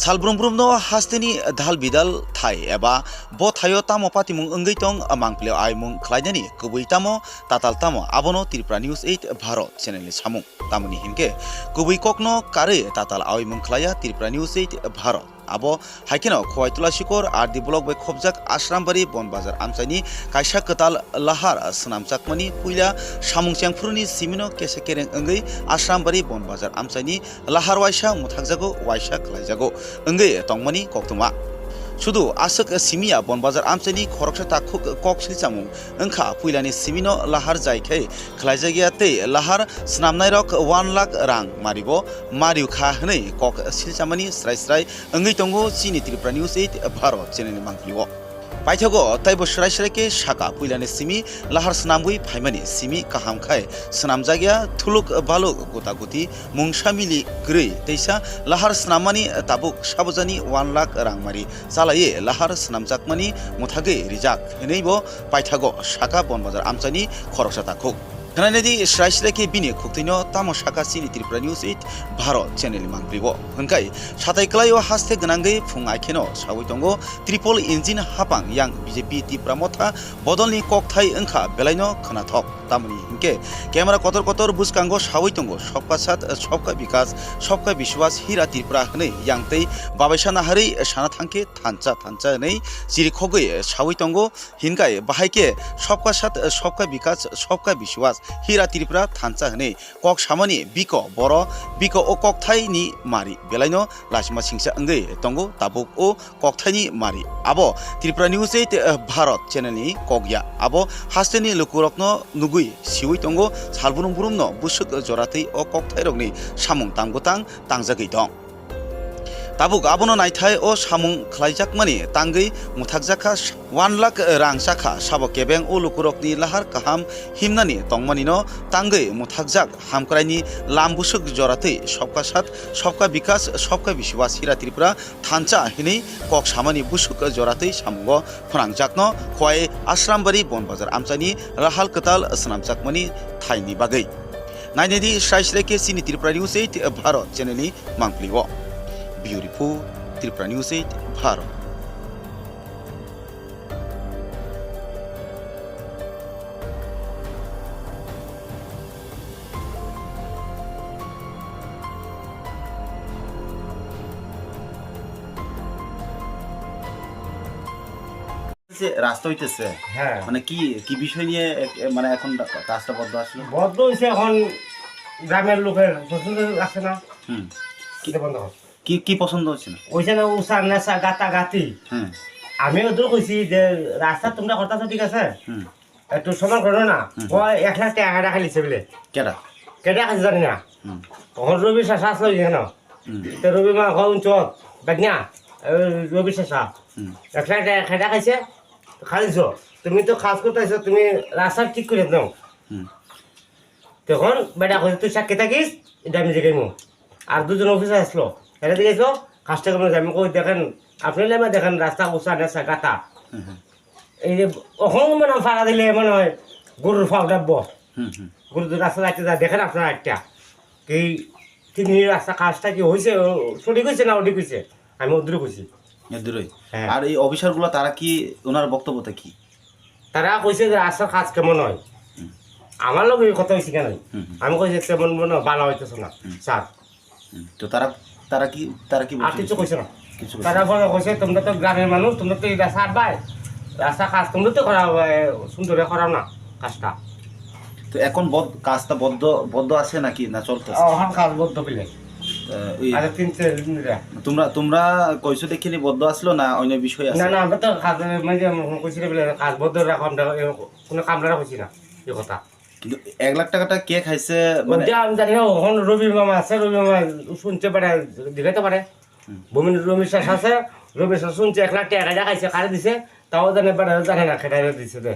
hasteni dhal bidal thai eba bo thayo tamo patimung ongei tong mangpleo aimung khlaidani kubui tamo tatal tamo abono tripura news 8 bharat channel ni samung tamoni hinke kubui kokno kare tatal aimung khlaya tripura news 8 bharat abo haikino khowai sikor ar di block bai khobjak ashrambaри bon bazar amchaini kaisa katal lahar snamjakmani puila samungchangphurni simino kese kereng ongei ashrambari bon bazar amchaini lahar waisa muthakjago waisa khlaijago ongei tongmani koktuma শুধু আসক সিমিয়া, বনবাজার আমসেনি খরকসা তাকু কক সিলচামু ওংখা পুইলানি সিমিনো, লাহার যাইখে খ্লাইজাগিয়াতে লাহার স্নামনাই রক ওয়ান লাখ রাং মারিব। মারিউ খা হনই কক সিলচামানি স্রাই স্রাই ওঙ্গি তঙ্গু চিনি Tripura news eight, Bharat channel মাংলিও পাইথাগ তাইব সরাই সরাইকে সাকা পুইলানে সিমি, লাহার সামগুই ফাইমানি, সিমি, কাহাম খায় সাম জাগিয়া থুলুক বালুক, গোতাগুতি মুংসা মিলি গ্রী তৈসা লাহার সামমানী তাবুক, সাবজানী, ওয়ান লাখ রাংমারি চালায়ে লাহার সামজাকমানী মুথাগে রিজাক, এনেইব পাইথাগ সাকা বনবাজার আমচানী খরসা তাকুক। 그나네디 ශ්‍රයිශ්ලකේ බිනේ කුක්තිනෝ තම ශකාසි නිතිරිප්‍ර නිවුස් ඉත් ভারত চ্যানেল মানপ্রিব হংকাই সাতাইকলাই ও হাসতে গনাঙ্গে ফুং আখেনো সাবৈতঙ্গ ত্রিপল ইঞ্জিন হাপাং ইয়াং বিজেপি তিপ্রামথা বদলনি ককথাই ওংখা বেলাইনো খনাথক তামনি হিংকে ক্যামেরা কতর কতর বুঝকাঙ্গ সাবৈতঙ্গ সবকা সাথ সবকা বিকাশ সবকা বিশ্বাস হিরা ত্রিপুরা হনে ইয়াংতেই বাবাইসা নাহারি সানা থাংকে থানচা থানচা নেই চিরিখগে সাবৈতঙ্গ হিনকাই বাহাইকে সবকা সাথ সবকা বিকাশ সবকা বিশ্বাস हिरा त्रिपुरा थानचा हनै कक सामानि बिक बर बिक ओ ककथाइनि मारि बेलायनो लासिमा सिंसा ओंगै दंगो ताबुक ओ ककथाइनि मारि आबो त्रिपुरा निउज एट भारत चेनेलनि कगया आबो हास्टेनि लुकुरकनो नुगुइ सिउइ दंगो सालबुरुम बुरुमनो बुसुक जरातै ओ ककथाइरकनि सामुं तांगुतां तांजागै दं ताबुक आबोनो नायथाय ओ सामुं ख्लाइजाकमानि तांगै मुथाकजाखा वान लाख रां साखा साबो केबें ओ लुकुरकनि लाहार काहाम हिमनानि तंमानिनो तांगै मुथाकजाक हामक्राइनि लामबुसुक जरातै सबका साथ सबका विकास सबका विश्वास हिरा त्रिपुरा थानचा हिनै कक सामानि बुसुक जरातै सामुंगो फोनांजाकनो खवाय आश्रामबारि बनबाजार आमचानि राहाल कताल स्नामजाकमानि थाइनि बागै नायनायदि स्राय स्रायके सिनि Tripura news eight Bharat चेनेलनि मांफ्लिओ beautiful Tripura News 8 Bharat যে রাস্তা হইতেছে হ্যাঁ মানে কি কি বিষয় নিয়ে এক- মানে এখন কাজটা বদ্ধ আসলো বদ্ধ হয়েছে এখন গ্রামের লোকের পছন্দ আছে না হুম কিটা বন্ধ কর কি কি পছন্দ হচ্ছে না ওইছে না উষা নেশা গাতা গাতি হ্যাঁ। আমি ওদের কইছি যে রাস্তা তোমরা করতেছো ঠিক আছে? হুম। একটু সমান করো না। ও এক লাখ টাকা টাকা লিছে বলে। কেডা কেটে খাইছে জানি না তখন রবি শেষা আসলো কেন তো রবি মা ঘর চক বেগনা রবি শেষা এক লাখ টাকা খেটা খাইছে? খাইছো তুমি তো কাজ করতেছো তুমি রাস্তা ঠিক করে দাও তখন বেটা কইছে তুই সাক্ষী থাকিস এটা আমি দেখাইমু আর দুজন অফিসার আসলো এটা দেখেছ কাজটা কেমন আমি কই দেখেন আপনি লেমে দেখেন রাস্তা উঁচা হুম হুম এই যে ওখানে মানে ফাড়া দিলে মনে হয় গরুর ফাও ডাববো হুম হুম গরু রাস্তা যাইতে যা দেখেন আপনার একটা। কি তিনি রাস্তা কাজটা কি হয়েছে সঠিক হয়েছে না ওটি হয়েছে আমি ওদের কইছি। দূরই। হ্যাঁ। আর এই অফিসারগুলো তারা কি ওনার বক্তব্যটা কি? তারা কইছে যে রাস্তার কাজ কেমন হয়। আমার লোক এই কথা হয়েছে কেন। আমি কইছি তেমন মনে হয় ভালো হইতেছে না স্যার। তো তারা তারা কি তারা কি আর কিছু কইছে না। কিছু তারা বলে কইছে তোমরা তো গ্রামের মানুষ তোমরা তো এটা সার ভাই রাস্তা কাজ তোমরা তো করা সুন্দর করাও না কাজটা। তো এখন বদ- কাজটা বদ্ধ বদ্ধ আছে নাকি না চলতেছে? ওখান কাজ বদ্ধ পেলে। ধরে। তোমরা তোমরা কইছো দেখিনি বদ্ধ আসলো না অন্য বিষয় আছে? না না আমরা তো কাজ মানে কইছি বলে কাজ বদ্ধ রাখো আমরা কোনো কামরা কইছি না এই কথা। এক লাখ টাকাটা কে খাইছে মানে আমি জানি না ওখানে রবি মামা আছে রবি মামা শুনতে পারে দেখাতে পারে। হুম। ভূমি রবি শেষ আছে রবি শেষ শুনছে এক লাখ টাকা দেখাইছে কারে দিছে তাও জানে বেটা জানে না খেটাই দিছে দে।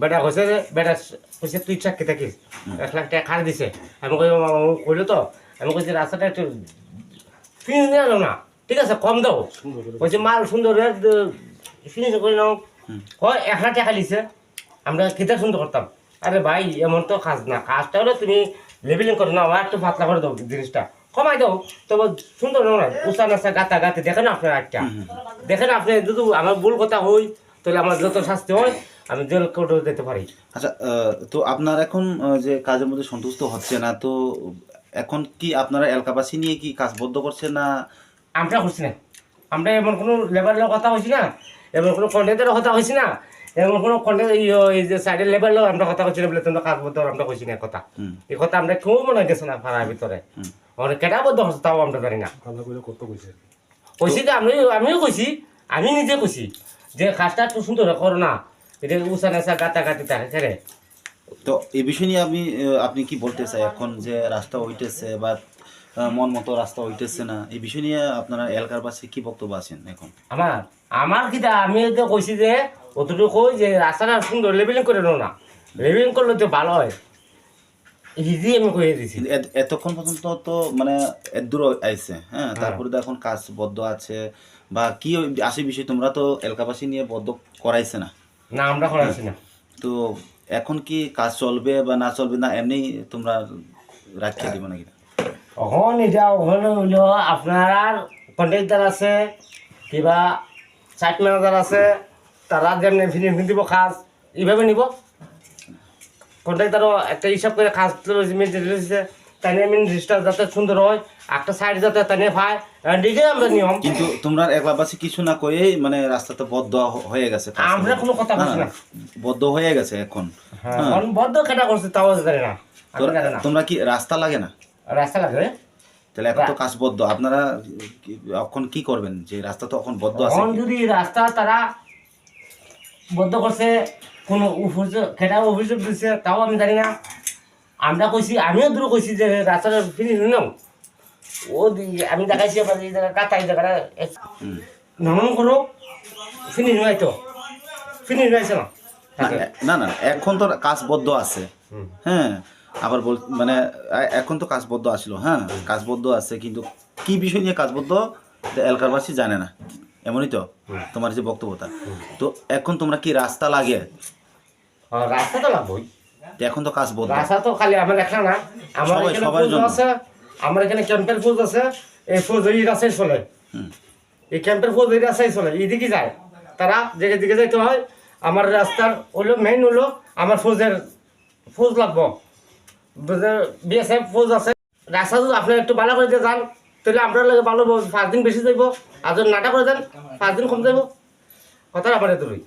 বেটা কইছে যে বেটা কইছে তুই চাকরি থাকিস এক লাখ টাকা কারে দিছে। আমি কই মামা কইলো তো? আমি কইছি রাস্তাটা একটু ফিনিশ নিয়ে না ঠিক আছে কম দাও। কইছে মাল সুন্দর ফিনিশ করে নাও। হয় এক লাখ টাকা লিছে আমরা খেতে সুন্দর করতাম আরে ভাই এমন তো কাজ না। কাজটা হলে তুমি লেবেলিং করো না একটু পাতলা করে দাও জিনিসটা। কমাই দাও। তবে সুন্দর নয় উষা নাচা গাতা গাতে দেখেন আপনার একটা দেখেন আপনি যদি আমার ভুল কথা হই তাহলে আমার যত শাস্তি হয় আমি জেল কোর্টে যেতে পারি। আচ্ছা তো আপনার এখন যে কাজের মধ্যে সন্তুষ্ট হচ্ছে না তো এখন কি আপনারা এলাকাবাসী নিয়ে কি কাজ বদ্ধ করছে না? আমরা করছি না। আমরা এমন কোনো লেবারের কথা হয়েছি না। এমন কোনো কন্ট্রাক্টারের কথা হয়েছি না। এমন কোনো কন্ট্রাক্ট এই যে সাইডের লেবারের আমরা কথা বলে তোমরা কাজ আমরা কইছি না কথা। এই কথা আমরা কেউ মনে গেছে না পাড়ার ভিতরে। কেটা বদ্ধ হচ্ছে তাও আমরা জানি না। কইছে? আমি আমিও কইছি আমি নিজে কইছি যে কাজটা একটু সুন্দর করো না। এটা উষা নেশা গাতা গাতি থাকে তো এই বিষয় নিয়ে আপনি আহ, আপনি কি বলতে চাই? এখন যে রাস্তা হইতেছে বা মন মতো রাস্তা হইতেছে না এই বিষয় নিয়ে আপনারা এলাকার বাসী কি বক্তব্য আছেন এখন? আমার আমার কিটা আমি তো কইছি যে অতটুকু কই যে রাস্তাটা সুন্দর লেবেলিং করে নাও না। লেবেলিং করলে তো ভালো হয়। ইজি আমি কয়ে দিছি। এতক্ষণ পর্যন্ত তো মানে দূর আইছে হ্যাঁ? তারপরে তো এখন কাজ বদ্ধ আছে। বা কি আসে বিষয় তোমরা তো এলাকাবাসী নিয়ে বদ্ধ করাইছে না? না আমরা করাইছি না। তো এখন কি কাজ চলবে বা না চলবে না এমনি তোমরা রাখিয়ে দিবে নাকি? তখন এটা ওখানে হইল আপনার কন্ট্রাক্টার আছে কিবা সাইট ম্যানেজার আছে তারা যেমনি ফিনিশিং দিব কাজ এইভাবে নিব। কন্ট্রাক্টারও একটা হিসাব করে কাজ দিয়েছে তাই নিয়ে রেজিস্টার যাতে সুন্দর হয় একটা সাইড যাতে তাই নিয়ে পায় দিকে আমরা নিয়ম। কিন্তু তোমরা এলাকাবাসী কিছু না কয়ে মানে রাস্তাটা বদ্ধ হয়ে গেছে আমরা কোনো কথা বলছি না, বদ্ধ হয়ে গেছে এখন। হ্যাঁ হ্যাঁ। এখন বদ্ধ কেটা করছে তাও জানি না। তোমরা কি রাস্তা লাগে না? রাস্তা লাগে তাহলে এখন তো কাজ বদ্ধ। আপনারা এখন কি করবেন? যে রাস্তা তো এখন বদ্ধ আছে। এখন যদি রাস্তা তারা বদ্ধ করছে কোনো অভিযোগ অভিযোগ দিচ্ছে তাও আমি জানি না। আমরা কইছি আমিও দূর কইছি যে রাস্তাটা ফিনিশ নাও ও আমি দেখাইছি আমার এই জায়গা কাটা এই জায়গাটা। নমন করো ফিনিশ নয় তো। ফিনিশ হয়েছে না। না, না এখন তো কাজ বদ্ধ আছে হ্যাঁ আবার বল মানে এখন তো কাজবদ্ধ আসলো হ্যাঁ কাজবদ্ধ আছে কিন্তু কি বিষয় নিয়ে কাজবদ্ধ এটা এলাকারবাসী জানে না। এমনই তো? তোমার যে বক্তব্যটা। তো এখন তোমরা কি রাস্তা লাগে? হ্যাঁ, রাস্তা তো লাগবেই। এখন তো কাজ বদ্ধ রাস্তা তো খালি আমার একটা না আমার সবার জন্য। আছে আমার এখানে ক্যাম্পের ফৌজ আছে এই ফৌজ এই রাস্তায় চলে। এই ক্যাম্পের ফৌজ এই রাস্তায় চলে এইদিকে যায়। তারা যেদিকে দিকে যাইতে হয় আমার রাস্তার হলো মেইন হলো আমার ফৌজের ফৌজ লাগবো। বিএসএফ ফৌজ আছে। রাস্তা যদি আপনি একটু ভালো করে দিয়ে যান তাহলে আপনার লাগে ভালো। পাঁচ দিন বেশি যাইব যদি নাটা করে দেন, পাঁচ দিন কম যাইব কথাটা আমার এতই